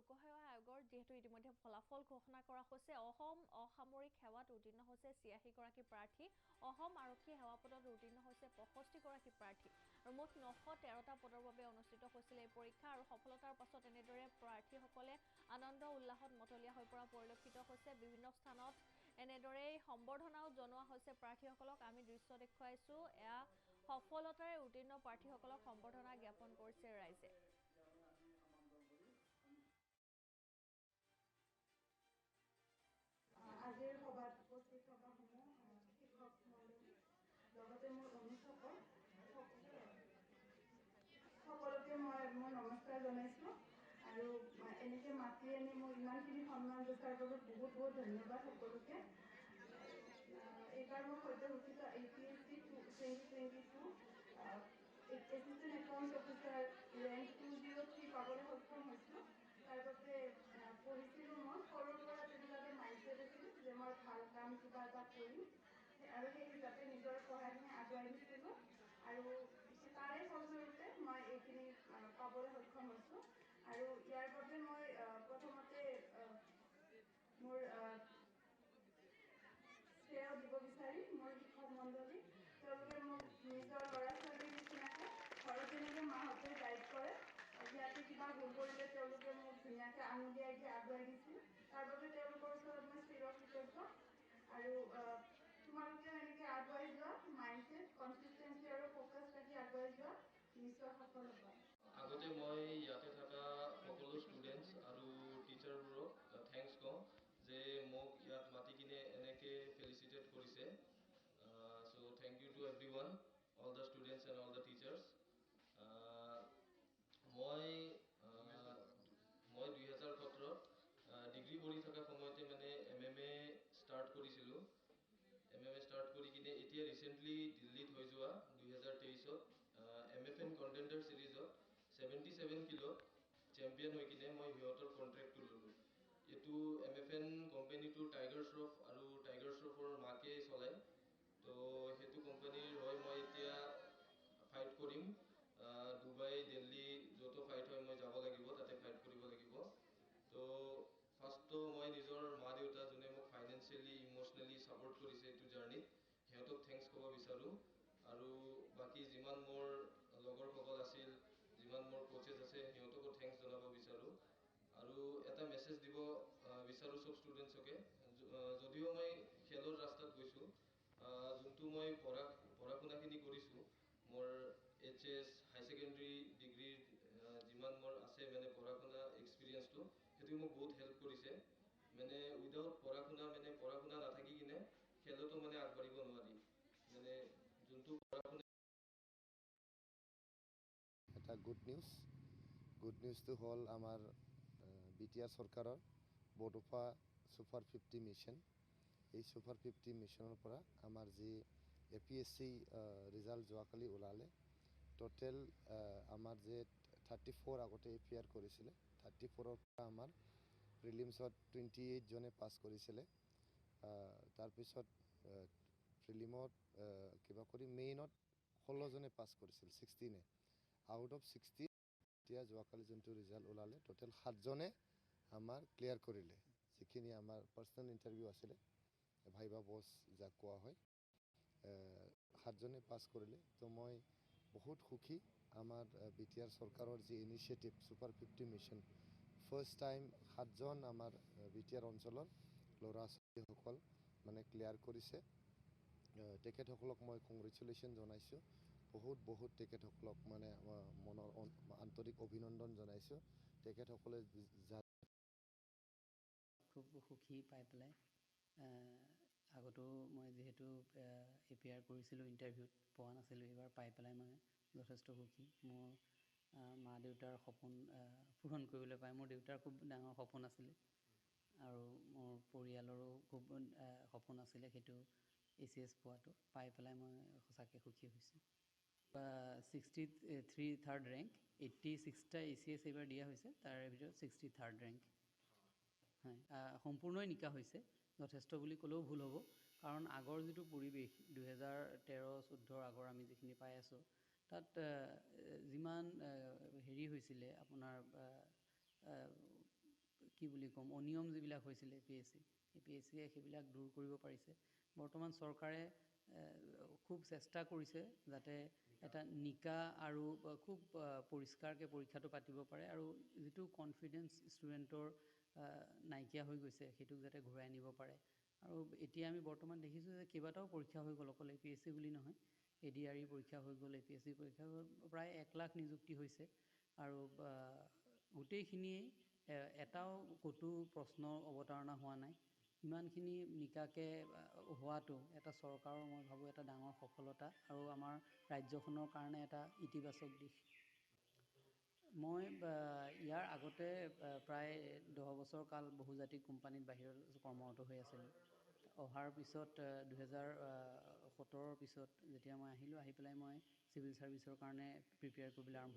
লোকসেৱা আয়োগৰ যিহেতু ইতিমধ্যে ফলাফল ঘোষণা কৰা হৈছে অসম অসামৰিক সেৱাত উত্তীৰ্ণ হৈছে ছিয়াশীগৰাকী প্ৰাৰ্থী অসম আৰক্ষী সেৱা পদত উত্তীৰ্ণ হৈছে পঁয়ষষ্ঠিগৰাকী প্ৰাৰ্থী আৰু মুঠ নশ তেৰটা পদৰ বাবে অনুষ্ঠিত হৈছিল এই পৰীক্ষা আৰু সফলতাৰ পাছত এনেদৰে প্ৰাৰ্থীসকলে আনন্দ উল্লাসত মতলীয়া হৈ পৰা পৰিলক্ষিত হৈছে। বিভিন্ন স্থানত এনেদৰেই সম্বৰ্ধনাও জনোৱা হৈছে প্ৰাৰ্থীসকলক। আমি দৃশ্য দেখুৱাইছো। এয়া সফলতাৰে উত্তীৰ্ণ প্ৰাৰ্থীসকলক সম্বৰ্ধনা জ্ঞাপন কৰিছে ৰাইজে। লগতে মোৰ অনুষ্ঠকৰ সকলোকে মই মোৰ নমস্কাৰ জনাইছোঁ আৰু এনেকৈ মাতি আনি মোক ইমানখিনি সন্মান যোগাৰ বাবে বহুত বহুত ধন্যবাদ সকলোকে এইবাৰ মই সদ্যঘোষিত A P S C two twenty twenty two assistant account officer rank two zero' three পাবলৈ সক্ষম হৈছোঁ তাৰ বাবে পঢ়িছিলোঁ মই সৰুৰ পৰা তেনেকুৱাকৈ মাইণ্ডছেট আছিল যে মই ভাল কাম কিবা এটা কৰিম আৰু সেই হিচাপে নিজৰ পঢ়াখিনি আগুৱাই নিছিলোঁ আৰু তাৰে ফলস্বৰূপে মই এইখিনি পাবলৈ সক্ষম হৈছোঁ আৰু ইয়াৰ বাবে মই প্ৰথমতে মোৰ শ্ৰেয় দিব বিচাৰিম মোৰ শিক্ষক মণ্ডলী তেওঁলোকে মোক নিজৰ ল'ৰা ছোৱালীৰ নিচিনাকৈ ঘৰত যেনেকৈ মাহঁতে গাইড কৰে কিবা ভুল কৰিলে তেওঁলোকে মোক ধুনীয়াকৈ আঙুলিয়াই দি আগুৱাই দিছিল। তাৰ বাবে তেওঁলোকৰ ওচৰত মই কৃতজ্ঞ আৰু তোমালোকেও এনেকৈ আগুৱাই যোৱা মাইণ্ডছেট কনচিষ্টেঞ্চি আৰু ফ'কাছ ৰাখি আগুৱাই যোৱা নিশ্চয় সফল হ'বা। আগতে মই ইয়াতে থকা সকলো ষ্টুডেণ্টছ আৰু টিচাৰবোৰক থেংকছ কওঁ যে মোক ইয়াত মাতি কিনে এনেকৈ ফেলিচিটেট কৰিছে। So' thank you to everyone all the students and all the teachers মই মই দুহেজাৰ সোতৰত ডিগ্ৰী পঢ়ি থকা সময়তে মানে এম এম এ ষ্টাৰ্ট কৰিছিলোঁ এম এম এ ষ্টাৰ্ট কৰি কিনে এতিয়া ৰিচেণ্টলি দিল্লীত হৈ যোৱা দুহেজাৰ তেইছত এম এফ এন কণ্টেণ্ডাৰ ছিৰিজত ছেভেণ্টি ছেভেন কিলোত চেম্পিয়ন হৈ কিনে মই সিহঁতৰ কণ্ট্ৰেক্টটো ল'লোঁ এইটো এম এফ এন কোম্পানীটো টাইগাৰ শ্ৰফ আৰু টাইগাৰ শ্ৰফৰ মাকে চলায় তো সেইটো কোম্পানীৰ হৈ মই এতিয়া ফাইট কৰিম। ডুবাই দিল্লী য'তো ফাইট হয় মই যাব লাগিব তাতে ফাইট কৰিব লাগিব। তো ফাৰ্ষ্টটো মই নিজৰ মা দেউতা যোনে মোক ফাইনেন্সিয়েলি ইম'চনেলি ছাপৰ্ট কৰিছে এইটো জাৰ্ণিত সিহঁতক থেংকছ ক'ব বিচাৰোঁ। আৰু বাকী যিমান মোৰ যিমান মোৰ কোচেছ আছে সিহঁতকো থেংকছ জনাব বিচাৰোঁ। আৰু এটা মেছেজ দিব বিচাৰোঁ চব ষ্টুডেণ্টছকে যদিও মই খেলৰ ৰাস্তাত গৈছোঁ যোনটো মই পঢ়া পঢ়া শুনাখিনি কৰিছোঁ মোৰ এইচ এছ হাই ছেকেণ্ডেৰী ডিগ্ৰীৰ যিমান মোৰ আছে মানে পঢ়া শুনা এক্সপিৰিয়েঞ্চটো সেইটো মোক বহুত হেল্প কৰিছে। মানে উইদাউট পঢ়া শুনা মানে পঢ়া শুনা নাথাকি কিনে খেলতো মানে আগবাঢ়িব নোৱাৰি। গুড নিউজ গুড নিউজটো হ'ল আমাৰ বি টি আৰ চৰকাৰৰ বড়োফা ছুপাৰ ফিফটি মিছন এই ছুপাৰ ফিফটি মিছনৰ পৰা আমাৰ যি A P S C result যোৱাকালি ওলালে টোটেল আমাৰ যে থাৰ্টি ফ'ৰ আগতে এ পি আৰ কৰিছিলে থাৰ্টি ফ'ৰৰ পৰা আমাৰ প্ৰিলিমছত টুৱেণ্টি এইটজনে পাছ কৰিছিলে তাৰপিছত প্ৰিলিমত কিবা কৰি মেইনত ষোল্লজনে পাছ কৰিছিল ছিক্সটিনে আউট অফ ছিক্সটি এতিয়া যোৱাকালি যোনটো ৰিজাল্ট ওলালে টোটেল সাতজনে আমাৰ ক্লিয়াৰ কৰিলে। যিখিনি আমাৰ পাৰ্চনেল ইণ্টাৰভিউ আছিলে ভাইবা বছ যাক কোৱা হয় সাতজনে পাছ কৰিলে। তো মই বহুত সুখী আমাৰ বি টি আৰ চৰকাৰৰ যি initiative super fifty mission first time সাতজন আমাৰ বি টি আৰ অঞ্চলৰ ল'ৰা ছোৱালীসকল মানে ক্লিয়াৰ কৰিছে। তেখেতসকলক মই কংগ্ৰেচুলেশ্যন জনাইছোঁ। বহুত বহুত তেখেতসকলক মানে মনৰ আন্তৰিক অভিনন্দন জনাইছোঁ। তেখেতসকলে খুব সুখী পাই পেলাই আগতো মই যিহেতু এ পি আৰ কৰিছিলোঁ ইণ্টাৰভিউত পোৱা নাছিলোঁ এইবাৰ পাই পেলাই মই যথেষ্ট সুখী। মোৰ মা দেউতাৰ সপোন পূৰণ কৰিবলৈ পাই মোৰ দেউতাৰ খুব ডাঙৰ সপোন আছিলে। আৰু মোৰ পৰিয়ালৰো খুব সপোন আছিলে সেইটো এ চি এছ পোৱাটো পাই পেলাই মই সঁচাকৈ সুখী হৈছোঁ। Sixty three third rank eighty ছিক্সটা A C S এইবাৰ দিয়া হৈছে তাৰে ভিতৰত ছিক্সটি থাৰ্ড ৰেংক হয় সম্পূৰ্ণই নিকা হৈছে যথেষ্ট বুলি ক'লেও ভুল হ'ব। কাৰণ আগৰ যিটো পৰিৱেশ দুহেজাৰ তেৰ চৈধ্যৰ আগৰ আমি যিখিনি পাই আছোঁ তাত যিমান হেৰি হৈছিলে আপোনাৰ কি বুলি ক'ম অনিয়ম যিবিলাক হৈছিলে A P S C A P S চিয়ে সেইবিলাক দূৰ কৰিব পাৰিছে। বৰ্তমান চৰকাৰে খুব চেষ্টা কৰিছে যাতে এটা নিকা আৰু খুব পৰিষ্কাৰকৈ পৰীক্ষাটো পাতিব পাৰে আৰু যিটো কনফিডেঞ্চ ষ্টুডেণ্টৰ নাইকিয়া হৈ গৈছে সেইটোক যাতে ঘূৰাই আনিব পাৰে। আৰু এতিয়া আমি বৰ্তমান দেখিছোঁ যে কেইবাটাও পৰীক্ষা হৈ গ'ল অকল এ পি এছ চি বুলি নহয় এ ডি আৰ ই পৰীক্ষা হৈ গ'ল এ পি এছ চি পৰীক্ষা হৈ গ'ল প্ৰায় এক লাখ নিযুক্তি হৈছে। আৰু গোটেইখিনিয়েই এটাও ক'তো প্ৰশ্নৰ অৱতাৰণা হোৱা নাই। ইমানখিনি নিকাকৈ হোৱাটো এটা চৰকাৰৰ মই ভাবোঁ এটা ডাঙৰ সফলতা আৰু আমাৰ ৰাজ্যখনৰ কাৰণে এটা ইতিবাচক দিশ। মই ইয়াৰ আগতে প্ৰায় দহ বছৰ কাল বহুজাতিক কোম্পানীত বাহিৰত কৰ্মৰত হৈ আছিলোঁ। অহাৰ পিছত দুহেজাৰ সোতৰৰ পিছত যেতিয়া মই আহিলোঁ আহি পেলাই মই চিভিল ছাৰ্ভিচৰ কাৰণে প্ৰিপেয়াৰ কৰিবলৈ আৰম্ভ